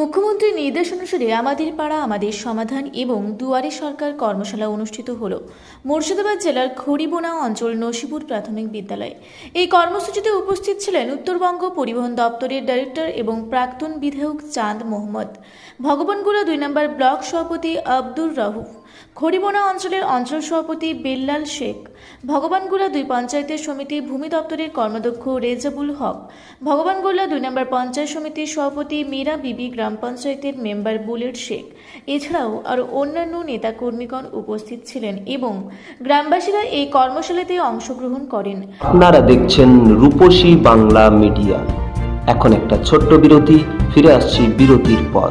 মুখ্যমন্ত্রীর নির্দেশ অনুসারে আমাদের পাড়া আমাদের সমাধান এবং দুয়ারে সরকার কর্মশালা অনুষ্ঠিত হল। মুর্শিদাবাদ জেলার খড়িবোনা অঞ্চল নসিপুর প্রাথমিক বিদ্যালয়ে। এই কর্মসূচিতে উপস্থিত ছিলেন উত্তরবঙ্গ পরিবহন দপ্তরের ডাইরেক্টর এবং প্রাক্তন বিধায়ক চাঁদ মোহাম্মদ। ভগবানগুড়া দুই নম্বর ব্লক সভাপতি আব্দুর রাহুফ। খড়িবোনা অঞ্চলের অঞ্চল সভাপতি বেল্লাল শেখ, ভগবানগোলা দুই পঞ্চায়েতের সমিতি ভূমি দপ্তরের কর্মাধ্যক্ষ রেজাবুল হক, ভগবানগোলা দুই নম্বর পঞ্চায়েত সমিতির সভাপতি মীরা বিবি গ্রাম পঞ্চায়েতের মেম্বার বুলেট শেখ। এছাড়াও আরও অন্যান্য নেতাকর্মীগণ উপস্থিত ছিলেন এবং গ্রামবাসীরা এই কর্মশালাতে অংশগ্রহণ করেন। আপনারা দেখছেন রূপসী বাংলা মিডিয়া। এখন একটা ছোট্ট বিরতি, ফিরে আসছি বিরতির পর।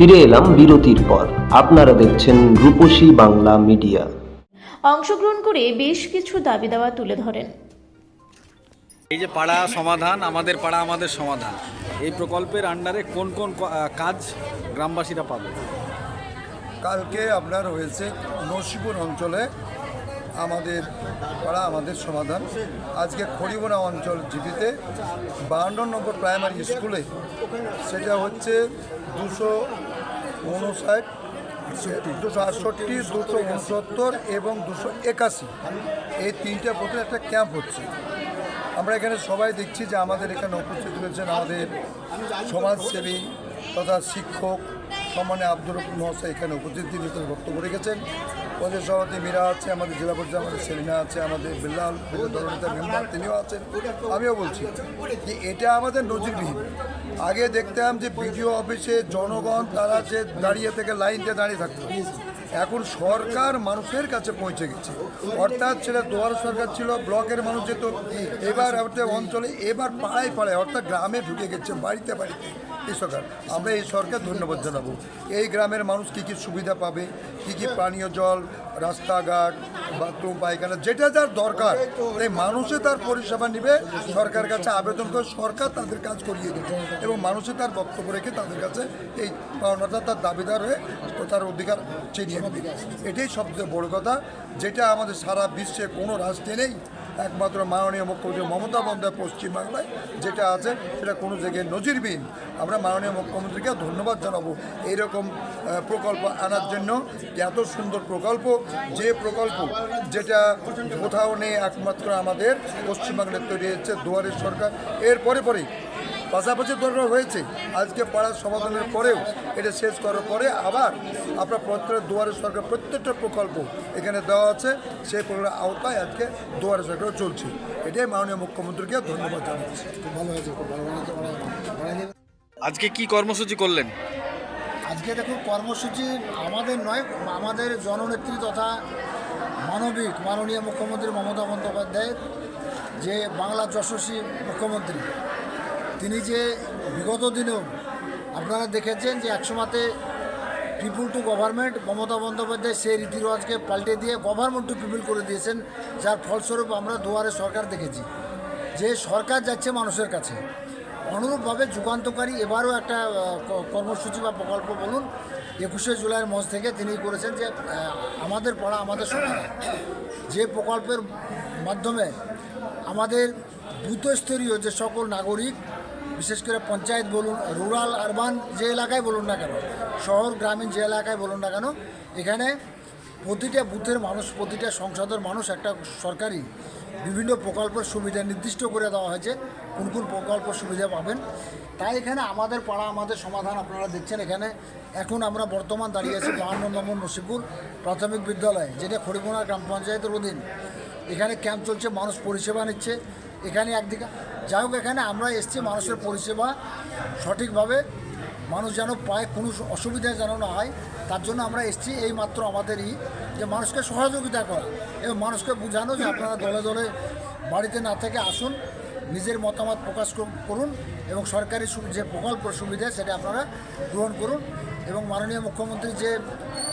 ফিরে এলাম বিরতির পর। আপনারা দেখছেন রূপসী বাংলা মিডিয়া। অংশগ্রহণ করে বেশ কিছু দাবি দাওয়া তুলে ধরেন। এই যে পাড়া সমাধান আমাদের পাড়া আমাদের সমাধান এই প্রকল্পের আন্ডারে কোন কোন কাজ গ্রামবাসীরা পাবে? কালকে আপনার হয়েছে নসিপুর অঞ্চলে আমাদের পাড়া আমাদের সমাধান। আজকে খড়িবোনা অঞ্চল জিপিতে বাহান্ন নম্বর প্রাইমারি স্কুলে সেটা হচ্ছে দুশো উনষাট দুশো আটষট্টি, দুশো উনসত্তর এবং দুশো একাশি। এই তিনটা বোধের একটা ক্যাম্প হচ্ছে। আমরা এখানে সবাই দেখছি যে আমাদের এখানে উপস্থিত রয়েছেন আমাদের সমাজসেবী তথা শিক্ষক সম্মানে আব্দুর মহাশয় এখানে উপস্থিত, তিনি তার বক্তব্য রেখেছেন। পঞ্চায়েত সভাপতি মীরা আছে, আমাদের জেলা পর্যায়ে আমাদের সেলিনা আছে, আমাদের বিল্লাল দলনেতা মেম্বার তিনিও আছেন। আমিও বলছি যে এটা আমাদের নজিরবিহীন। আগে দেখতাম যে বিডিও অফিসে জনগণ তারা যে দাঁড়িয়ে থেকে লাইন দিয়ে দাঁড়িয়ে থাকতো। এখন সরকার মানুষের কাছে পৌঁছে গেছে। অর্থাৎ সেটা দোয়ার সরকার ছিল, ব্লকের মানুষ যেত, এবার অঞ্চলে, এবার পাড়ায় পাড়ায়, অর্থাৎ গ্রামে ঢুকে গেছে, বাড়িতে বাড়িতে। এই সরকার। আমরা এই সরকার ধন্যবাদ জানাব। এই গ্রামের মানুষ কী কী সুবিধা পাবে? কী কী পানীয় জল, রাস্তাঘাট, বাথরুম, পায়খানা, যেটা যার দরকার এই মানুষে তার পরিষেবা নিবে, সরকারের কাছে আবেদন করে সরকার তাদের কাজ করিয়ে দেবে এবং মানুষে তার বক্তব্য রেখে তাদের কাছে এই পাওনাটা তার দাবিদার হয়ে তার অধিকার চিনিয়ে নেবে। এটাই সবচেয়ে বড় কথা। যেটা আমাদের সারা বিশ্বে কোনো রাষ্ট্রে নেই একমাত্র মাননীয় মুখ্যমন্ত্রী মমতা বন্দ্যোপাধ্যায় পশ্চিমবাংলায়, যেটা আছে সেটা কোনো জায়গায় নজিরবিহীন। আমরা মাননীয় মুখ্যমন্ত্রীকে ধন্যবাদ জানাব। এইরকম প্রকল্প আনার জন্য এত সুন্দর প্রকল্প, যে প্রকল্প যেটা কোথাও নেই একমাত্র আমাদের, পশ্চিমবাংলায় তৈরি হচ্ছে দুয়ারের সরকার। এর পরে পরে পাশাপাশি দরকার হয়েছে আজকে পাড়ার সমাধানের পরেও এটা শেষ করার পরে আবার আপনার প্রত্যেক দুয়ারে সরকার প্রত্যেকটা প্রকল্প এখানে দেওয়া আছে সেই প্রকল্পের আওতায় আজকে দুয়ারে সরকার চলছে। এটাই মাননীয় মুখ্যমন্ত্রীকে ধন্যবাদ জানাচ্ছি। ভালো হয়েছে আজকে কি কর্মসূচি করলেন? আজকে দেখুন কর্মসূচি আমাদের নয় আমাদের জননেত্রী তথা মানবিক মাননীয় মুখ্যমন্ত্রী মমতা বন্দ্যোপাধ্যায় যে বাংলা যশস্বী মুখ্যমন্ত্রী তিনি যে বিগত দিনেও আপনারা দেখেছেন যে একসময়তে people to government Mamata Bandyopadhyay সেই রীতিরেওয়াজকে পাল্টে দিয়ে গভর্নমেন্ট টু পিপুল করে দিয়েছেন, যার ফলস্বরূপ আমরা দুয়ারে সরকার দেখেছি। যে সরকার যাচ্ছে মানুষের কাছে। অনুরূপভাবে যুগান্তকারী এবারও একটা কর্মসূচি বা প্রকল্প বলুন, একুশে জুলাইয়ের মঞ্চ থেকে তিনি করেছেন যে আমাদের পড়া, আমাদের সমাধান যে প্রকল্পের মাধ্যমে আমাদের বুথস্তরীয় যে সকল নাগরিক বিশেষ করে পঞ্চায়েত বলুন রুরাল আরবান যে এলাকায় বলুন না কেন, শহর, গ্রামীণ যে এলাকায় বলুন না কেন, এখানে প্রতিটা বুথের মানুষ, প্রতিটা সংসদের মানুষ একটা সরকারি বিভিন্ন প্রকল্পের সুবিধা নির্দিষ্ট করে দেওয়া হয়েছে, কোন কোন প্রকল্প সুবিধা পাবেন। তাই এখানে আমাদের পাড়া, আমাদের সমাধান আপনারা দেখছেন এখানে। এখন আমরা বর্তমান দাঁড়িয়ে আছি বাহান্ন নম্বর নসিপুর প্রাথমিক বিদ্যালয়, যেটা খড়িমোনা গ্রাম পঞ্চায়েতের অধীন। এখানে ক্যাম্প চলছে, মানুষ পরিষেবা নিচ্ছে। এখানে একদিকে। যাই হোক, এখানে আমরা এসছি মানুষের পরিষেবা সঠিকভাবে। মানুষ যেন পায়, কোনো অসুবিধা যেন না হয়, তার জন্য আমরা এসছি এই মাত্র আমাদেরই যে মানুষকে সহযোগিতা করা এবং মানুষকে বোঝানো যে আপনারা দলে দলে বাড়িতে না থেকে আসুন, নিজের মতামত প্রকাশ করুন এবং সরকারি যে প্রকল্প সুবিধা সেটা আপনারা গ্রহণ করুন এবং মাননীয় মুখ্যমন্ত্রী যে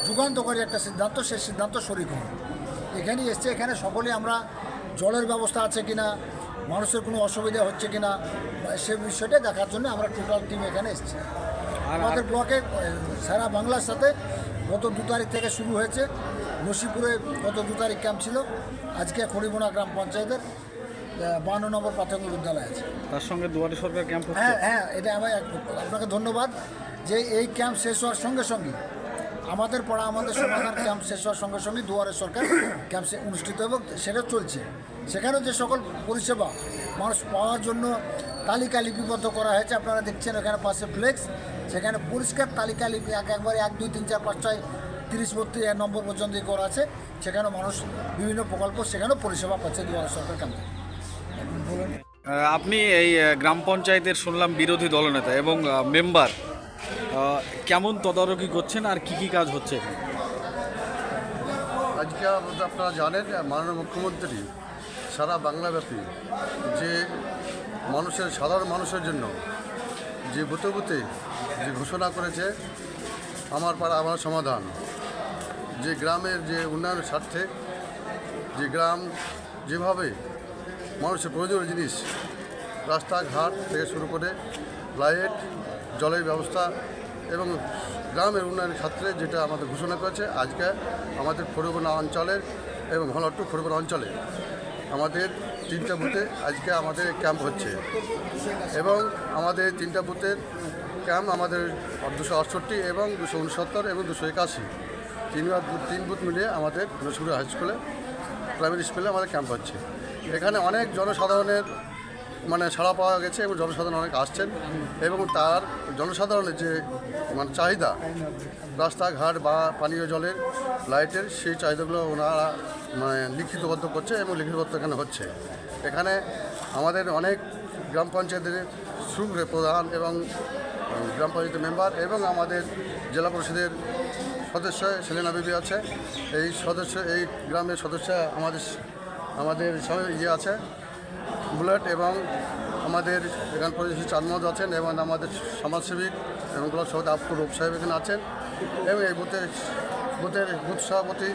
যুগান্তকারী একটা সিদ্ধান্ত, সেই সিদ্ধান্ত শরিক হন এখানে এসছে, এখানে সকলে আমরা জলের ব্যবস্থা আছে কিনা মানুষের কোনো অসুবিধা হচ্ছে কি না সে বিষয়টা দেখার জন্য আমরা টোটাল টিম এখানে এসেছি। আমাদের ব্লকে সারা বাংলার সাথে গত দু তারিখ থেকে শুরু হয়েছে। নসিপুরে গত দু তারিখ ক্যাম্প ছিল। আজকে খড়িবোনা গ্রাম পঞ্চায়েতের বান্ন নম্বর প্রাথমিক বিদ্যালয় আছে। তার সঙ্গে দুয়ারে সরকার ক্যাম্প হ্যাঁ হ্যাঁ এটা আমার এক আপনাকে ধন্যবাদ যে এই ক্যাম্প শেষ হওয়ার সঙ্গে সঙ্গে আমাদের পড়া আমাদের সমাধান ক্যাম্প শেষ হওয়ার সঙ্গে সঙ্গে দুয়ারে সরকার ক্যাম্প অনুষ্ঠিত এবং সেটা চলছে। সেখানেও যে সকল পরিষেবা মানুষ পাওয়ার জন্য তালিকা লিপিবদ্ধ করা হয়েছে আপনারা দেখছেন ওখানে পাশে ফ্লেক্স সেখানে পরিষ্কার তালিকা লিপি এক একবারে এক দুই তিন চার পাঁচ ছয় তিরিশ বত্রিশ এক নম্বর পর্যন্ত করা আছে সেখানেও মানুষ বিভিন্ন প্রকল্প সেখানেও পরিষেবা পাচ্ছে দুয়ারে সরকার বলুন আপনি এই গ্রাম পঞ্চায়েতের শুনলাম বিরোধী দলনেতা এবং মেম্বার কেমন তদারকি করছেন আর কি কি কাজ হচ্ছে এখানে? আজকে আপনারা জানেন মাননীয় মুখ্যমন্ত্রী সারা বাংলাব্যাপী যে মানুষের, সাধারণ মানুষের জন্য যে বুতে বুতে যে ঘোষণা করেছে, আমার পাড়া আমার সমাধান। যে গ্রামের যে উন্নয়নের স্বার্থে, যে গ্রাম যেভাবে মানুষের প্রয়োজনীয় জিনিস রাস্তাঘাট থেকে শুরু করে লাইট, জলের ব্যবস্থা এবং গ্রামের উন্নয়নের ক্ষেত্রে যেটা আমাদের ঘোষণা করেছে, আজকে আমাদের খড়িবোনা অঞ্চলের এবং হলট্টু খড়িবোনা অঞ্চলে আমাদের তিনটা বুথে আজকে আমাদের ক্যাম্প হচ্ছে। এবং আমাদের তিনটা বুথের ক্যাম্প আমাদের দুশো আটষট্টি এবং দুশো উনসত্তর এবং দুশো একাশি। তিন বুথ- তিন বুথ মিলিয়ে আমাদের হাই স্কুলে, প্রাইমারি স্কুলে আমাদের ক্যাম্প হচ্ছে। এখানে অনেক জনসাধারণের মানে সাড়া পাওয়া গেছে এবং জনসাধারণ অনেক আসছেন এবং তার জনসাধারণের যে মানে চাহিদা, রাস্তাঘাট বা পানীয় জলের লাইটের সেই চাহিদাগুলো ওনারা মানে লিখিতবদ্ধ করছে এবং লিখিতবদ্ধ এখানে হচ্ছে। এখানে আমাদের অনেক গ্রাম পঞ্চায়েতের শুরু প্রধান এবং গ্রাম পঞ্চায়েতের মেম্বার এবং আমাদের জেলা পরিষদের সদস্য সেলেনা বিবি আছে। এই সদস্য, এই গ্রামের সদস্য আমাদের আমাদের সবাই ইয়ে আছে। বুলেট এবং আমাদের এখান পরিবেশী চাঁদমদ আছেন এবং আমাদের সমাজসেবিক এবং ব্লক সভাপতি আব্দুল রূপ সাহেব এখানে আছেন এবং এই বুথের বুথের বুথ সভাপতি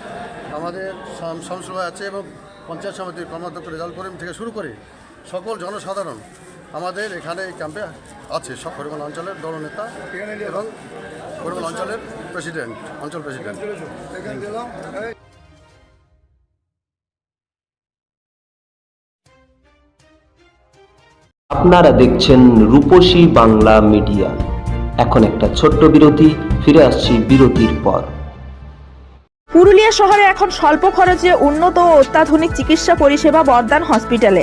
আমাদের শাম- শামসুল আছে এবং পঞ্চায়েত সমিতির কর্মাধ্যক্ষ রেজাল করিম থেকে শুরু করে সকল জনসাধারণ আমাদের এখানে এই ক্যাম্পে আছে। সব পরিমাণ অঞ্চলের দলনেতা এবং পরিমাণ অঞ্চলের প্রেসিডেন্ট, অঞ্চল প্রেসিডেন্ট। আপনারা দেখছেন রূপসী বাংলা মিডিয়া। এখন একটা ছোট্ট বিরতি, ফিরে আসছি বিরতির পর। পুরুলিয়া শহরে এখন স্বল্প খরচে উন্নত ও অত্যাধুনিক চিকিৎসা পরিষেবা বর্দান হসপিটালে।